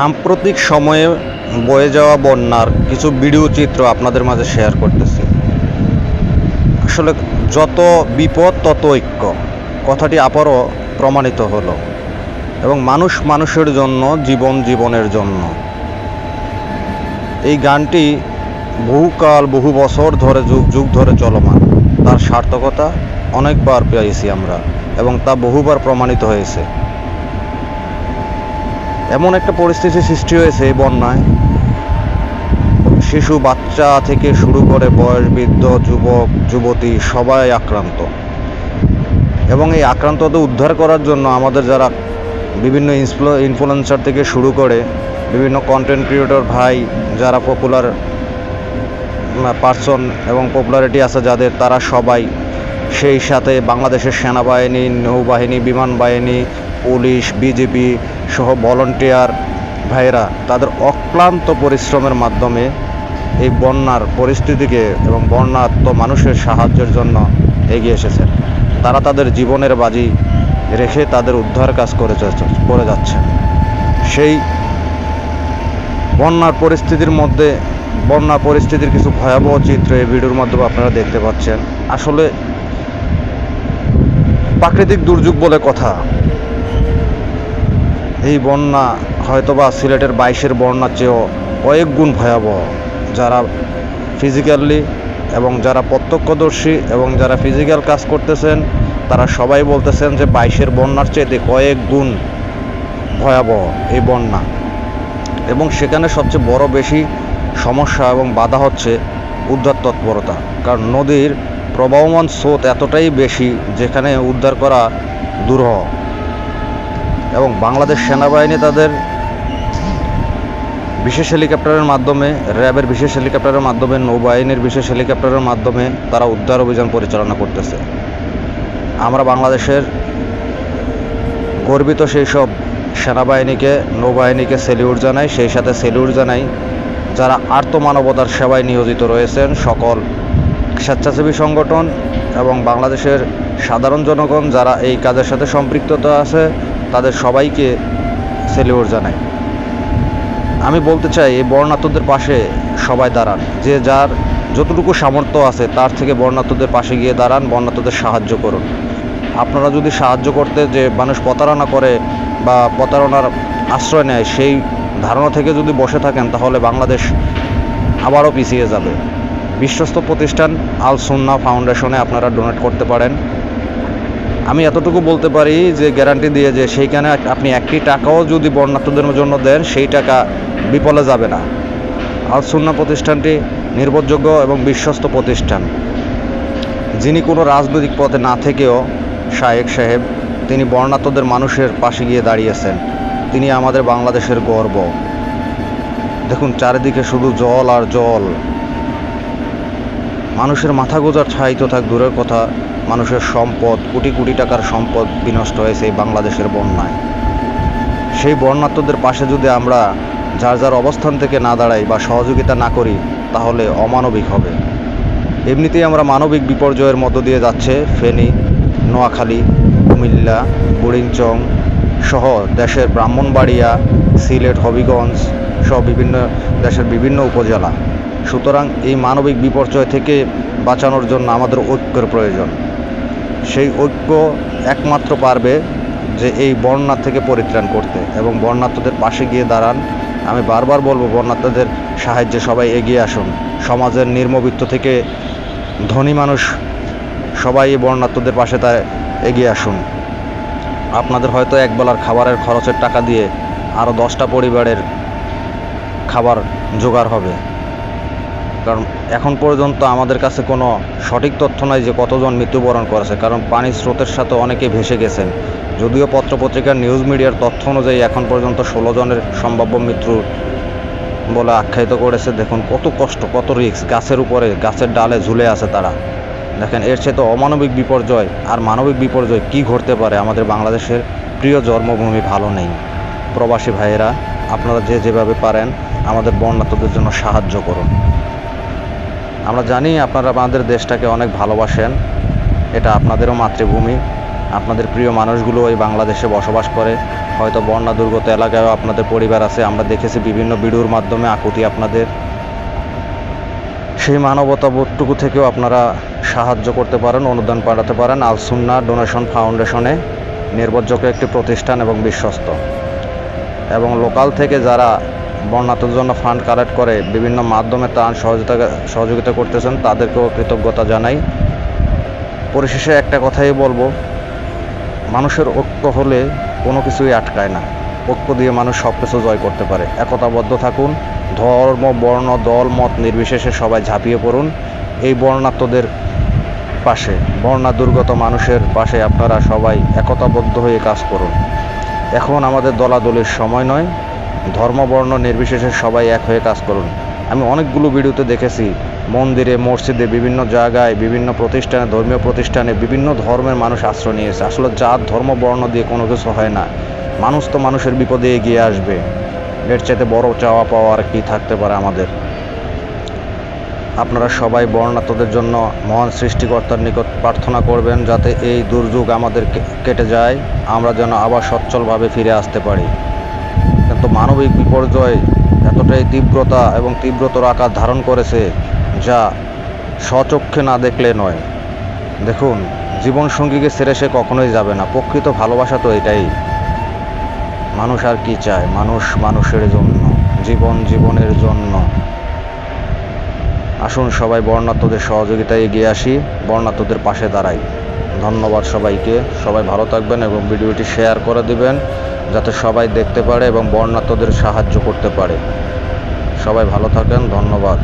সাম্প্রতিক সময়ে বয়ে যাওয়া বন্যার কিছু ভিডিও চিত্র আপনাদের মাঝে শেয়ার করতেছি। আসলে যত বিপদ, তত ঐক্য। কথাটি আবারও প্রমাণিত হলো এবং মানুষ মানুষের জন্য, জীবন জীবনের জন্য। এই গানটি বহুকাল, বহু বছর ধরে যুগ যুগ ধরে চলমান। তার সার্থকতা অনেকবার পেয়েছি আমরা এবং তা বহুবার প্রমাণিত হয়েছে। এমন একটা পরিস্থিতি সৃষ্টি হয়েছে এই বন্যায়। শিশু, বাচ্চা থেকে শুরু করে বয়স বৃদ্ধ যুবক, যুবতী সবাই আক্রান্ত। এবং এই আক্রান্তদের উদ্ধার করার জন্য আমাদের যারা বিভিন্ন ইনফ্লুয়েন্সার থেকে শুরু করে বিভিন্ন কন্টেন্ট ক্রিয়েটর ভাই, যারা পপুলার পার্সন এবং পপুলারিটি আছে যাদের, তারা সবাই সেই সাথে বাংলাদেশের সেনাবাহিনী, নৌবাহিনী, বিমান বাহিনী পুলিশ বিজেপি সহ ভলান্টিয়ার ভাইরা তাদের অক্লান্ত পরিশ্রমের মাধ্যমে এই বন্যার পরিস্থিতিকে এবং বন্যাত্ম মানুষের সাহায্যের জন্য এগিয়ে এসেছেন। তারা তাদের জীবনের বাজি রেখে তাদের উদ্ধার কাজ করে করে যাচ্ছেন। সেই বন্যার পরিস্থিতির মধ্যে, বন্যা পরিস্থিতির কিছু ভয়াবহ চিত্র এই ভিডিওর মাধ্যমে আপনারা দেখতে পাচ্ছেন। আসলে প্রাকৃতিক দুর্যোগ বলে কথা। এই বন্যা হয়তোবা সিলেটের বাইশের বন্যার চেয়েও কয়েক গুণ ভয়াবহ। যারা ফিজিক্যালি এবং যারা প্রত্যক্ষদর্শী এবং যারা ফিজিক্যাল কাজ করতেছেন, তারা সবাই বলতেছেন যে বাইশের বন্যার চেয়েতে কয়েক গুণ ভয়াবহ এই বন্যা। এবং সেখানে সবচেয়ে বড় বেশি সমস্যা এবং বাধা হচ্ছে উদ্ধার তৎপরতা। কারণ নদীর প্রবাহমান স্রোত এতটাই বেশি যেখানে উদ্ধার করা দুরূহ। এবং বাংলাদেশ সেনাবাহিনী তাদের বিশেষ হেলিকপ্টারের মাধ্যমে, র্যাবের বিশেষ হেলিকপ্টারের মাধ্যমে, নৌবাহিনীর বিশেষ হেলিকপ্টারের মাধ্যমে তারা উদ্ধার অভিযান পরিচালনা করতেছে। আমরা বাংলাদেশের গর্বিত সেই সব সেনাবাহিনীকে, নৌবাহিনীকে সেলিউট জানাই, সেই সাথে সেলিউট জানাই যারা আর্তমানবতার সেবায় নিয়োজিত রয়েছেন, সকল স্বেচ্ছাসেবী সংগঠন এবং বাংলাদেশের সাধারণ জনগণ যারা এই কাজের সাথে সম্পৃক্ততা আছে তাদের সবাইকে সেলিউট জানাই। আমি বলতে চাই, এই বর্ণাত্মদের পাশে সবাই দাঁড়ান। যে যার যতটুকু সামর্থ্য আছে, তার থেকে বর্ণাত্মদের পাশে গিয়ে দাঁড়ান, বর্ণাত্মদের সাহায্য করুন। আপনারা যদি সাহায্য করতে যে মানুষ প্রতারণা করে বা প্রতারণার আশ্রয় নেয়, সেই ধারণা থেকে যদি বসে থাকেন, তাহলে বাংলাদেশ আবারও পিছিয়ে যাবে। বিশ্বস্ত প্রতিষ্ঠান আল সুন্না ফাউন্ডেশনে আপনারা ডোনেট করতে পারেন। আমি এতটুকু বলতে পারি যে গ্যারান্টি দিয়ে যে সেইখানে আপনি একটি টাকাও যদি বর্ণাত্মদের জন্য দেন, সেই টাকা বিপলে যাবে না। আল সুন্না প্রতিষ্ঠানটি নির্ভরযোগ্য এবং বিশ্বস্ত প্রতিষ্ঠান। যিনি কোনো রাজনৈতিক পথে না থেকেও শায়েক সাহেব, তিনি বর্ণাত্মদের মানুষের পাশে গিয়ে দাঁড়িয়েছেন। তিনি আমাদের বাংলাদেশের গর্ব। দেখুন, চারিদিকে শুধু জল আর জল। মানুষের মাথা গোজার ছাইতো থাক, দূরের কথা। মানুষের সম্পদ, কোটি কোটি টাকার সম্পদ বিনষ্ট হয়েছে এই বাংলাদেশের বন্যায়। সেই বন্যাত্মদের পাশে যদি আমরা যার যার অবস্থান থেকে না দাঁড়াই বা সহযোগিতা না করি, তাহলে অমানবিক হবে। এমনিতেই আমরা মানবিক বিপর্যয়ের মধ্য দিয়ে যাচ্ছে ফেনী, নোয়াখালী, কুমিল্লা বুড়িংচং সহ দেশের ব্রাহ্মণবাড়িয়া, সিলেট, হবিগঞ্জ সহ বিভিন্ন দেশের বিভিন্ন উপজেলা। সুতরাং এই মানবিক বিপর্যয় থেকে বাঁচানোর জন্য আমাদের ঐক্যের প্রয়োজন। সেই ঐক্য একমাত্র পারবে যে এই বন্যা থেকে পরিত্রাণ করতে। এবং বন্যাত্মদের পাশে গিয়ে দাঁড়ান। আমি বারবার বলব বন্যাত্মদের সাহায্যে সবাই এগিয়ে আসুন। সমাজের নির্মবিত্ত থেকে ধনী মানুষ সবাই এই বন্যাত্মদের পাশে তা এগিয়ে আসুন। আপনাদের হয়তো একবেলার খাবারের খরচের টাকা দিয়ে আরও দশটা পরিবারের খাবার জোগাড় হবে। কারণ এখন পর্যন্ত আমাদের কাছে কোনো সঠিক তথ্য নাই যে কতজন মৃত্যুবরণ করেছে, কারণ পানির স্রোতের সাথে অনেকে ভেসে গেছেন। যদিও পত্রপত্রিকার নিউজ মিডিয়ার তথ্য অনুযায়ী এখন পর্যন্ত ষোলো জনের সম্ভাব্য মৃত্যু বলে আখ্যায়িত করেছে। দেখুন, কত কষ্ট, কত রিস্ক গাছের উপরে, গাছের ডালে ঝুলে আছে তারা। দেখেন, এর চেয়ে তো অমানবিক বিপর্যয় আর মানবিক বিপর্যয় কি ঘটতে পারে? আমাদের বাংলাদেশের প্রিয় জন্মভূমি ভালো নেই। প্রবাসী ভাইয়েরা, আপনারা যে যেভাবে পারেন, আমাদের বন্যাতদের জন্য সাহায্য করুন। আমরা জানি আপনারা আমাদের দেশটাকে অনেক ভালোবাসেন। এটা আপনাদেরও মাতৃভূমি। আপনাদের প্রিয় মানুষগুলো এই বাংলাদেশে বসবাস করে। হয়তো বন্যা দুর্গত এলাকায়ও আপনাদের পরিবার আছে। আমরা দেখেছি বিভিন্ন ভিডিওর মাধ্যমে আকুতি আপনাদের। সেই মানবতা বোধটুকু থেকেও আপনারা সাহায্য করতে পারেন, অনুদান পাঠাতে পারেন। আলসুন্না ডোনেশন ফাউন্ডেশনে নির্ভরযোগ্য একটি প্রতিষ্ঠান এবং বিশ্বস্ত। এবং লোকাল থেকে যারা বন্যাতের জন্য ফান্ড কালেক্ট করে বিভিন্ন মাধ্যমে ত্রাণ সহযোগিতা সহযোগিতা করতেছেন, তাদেরকেও কৃতজ্ঞতা জানাই। পরিশেষে একটা কথাই বলব, মানুষের ঐক্য হলে কোনো কিছুই আটকায় না। ঐক্য দিয়ে মানুষ সব কিছু জয় করতে পারে। একতাবদ্ধ থাকুন, ধর্ম, বর্ণ, দল, মত নির্বিশেষে সবাই ঝাঁপিয়ে পড়ুন। এই বর্ণাত্মদের পাশে বর্ণা দুর্গত মানুষের পাশে আপনারা সবাই একতাবদ্ধ হয়ে কাজ করুন। এখন আমাদের দলাদলির সময় নয়। ধর্ম, বর্ণ নির্বিশেষে সবাই এক হয়ে কাজ করুন। আমি অনেকগুলো ভিডিওতে দেখেছি, মন্দিরে, মসজিদে, বিভিন্ন জায়গায়, বিভিন্ন প্রতিষ্ঠানে, ধর্মীয় প্রতিষ্ঠানে বিভিন্ন ধর্মের মানুষ আশ্রয় নিয়েছে। আসলে জাত, ধর্ম, বর্ণ দিয়ে কোনো কিছু হয় না। মানুষ তো মানুষের বিপদে এগিয়ে আসবে। এর চাইতে বড় চাওয়া পাওয়া আর কি থাকতে পারে আমাদের। আপনারা সবাই বর্ণাত্মদের জন্য মহান সৃষ্টিকর্তার নিকট প্রার্থনা করবেন যাতে এই দুর্যোগ আমাদের কেটে যায়। আমরা যেন আবার সচ্ছলভাবে ফিরে আসতে পারি। কিন্তু মানবিক বিপর্যয় এতটাই তীব্রতা এবং তীব্রতর আকার ধারণ করেছে যা স্বচক্ষে না দেখলে নয়। দেখুন, জীবনসঙ্গীকে ছেড়ে সে কখনোই যাবে না। প্রকৃত ভালোবাসা তো এটাই। মানুষ আর কি চায়? মানুষ মানুষের জন্য, জীবন জীবনের জন্য। আসুন সবাই বর্ণাত্মদের সহযোগিতায় এগিয়ে আসি, বর্ণাত্মদের পাশে দাঁড়াই। ধন্যবাদ সবাইকে। সবাই ভালো থাকবেন এবং ভিডিওটি শেয়ার করে দিবেন, যাতে সবাই দেখতে পারে এবং বর্ণাত্মদের সাহায্য করতে পারে। সবাই ভালো থাকেন, ধন্যবাদ।